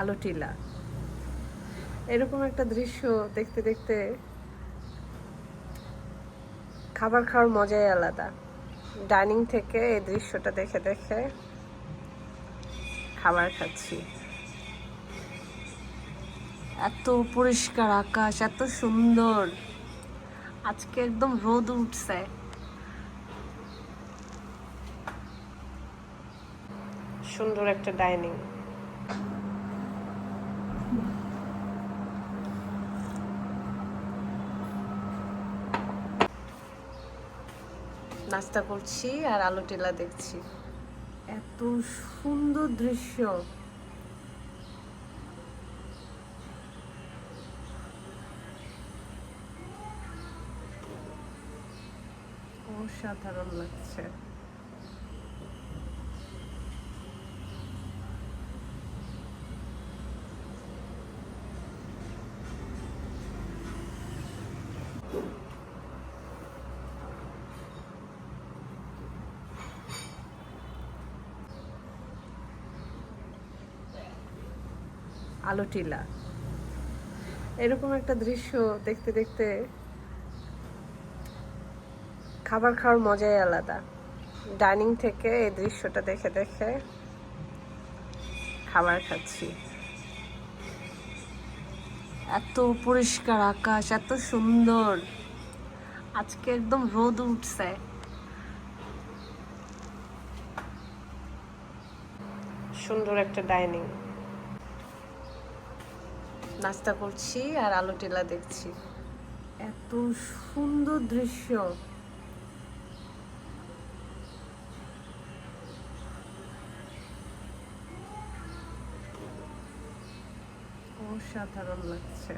আলো টিলা এরকম একটা দৃশ্য দেখতে দেখতে খাবার খাওয়ার মজাই আলাদা। ডাইনিং থেকে এই দৃশ্যটা দেখে দেখে খাবার খাচ্ছি। এত পরিষ্কার আকাশ, এত সুন্দর। আজকে একদম রোদ উঠছে। সুন্দর একটা ডাইনিং। নাস্তা করছি আর আলো টেলা দেখছি। এত সুন্দর দৃশ্য। অসাধারণ লাগছে। আলো টিলা এরকম একটা দৃশ্য দেখতে দেখতে খাবার খাওয়ার মজাই আলাদা। ডাইনিং থেকে এই দৃশ্যটা দেখে দেখে খাবার খাচ্ছি। এত পরিষ্কার আকাশ, এত সুন্দর। আজকে একদম রোদ উঠছে। সুন্দর একটা ডাইনিং। নাস্তা করছি আর আলো টেলা দেখছি। এত সুন্দর দৃশ্য। অসাধারণ লাগছে।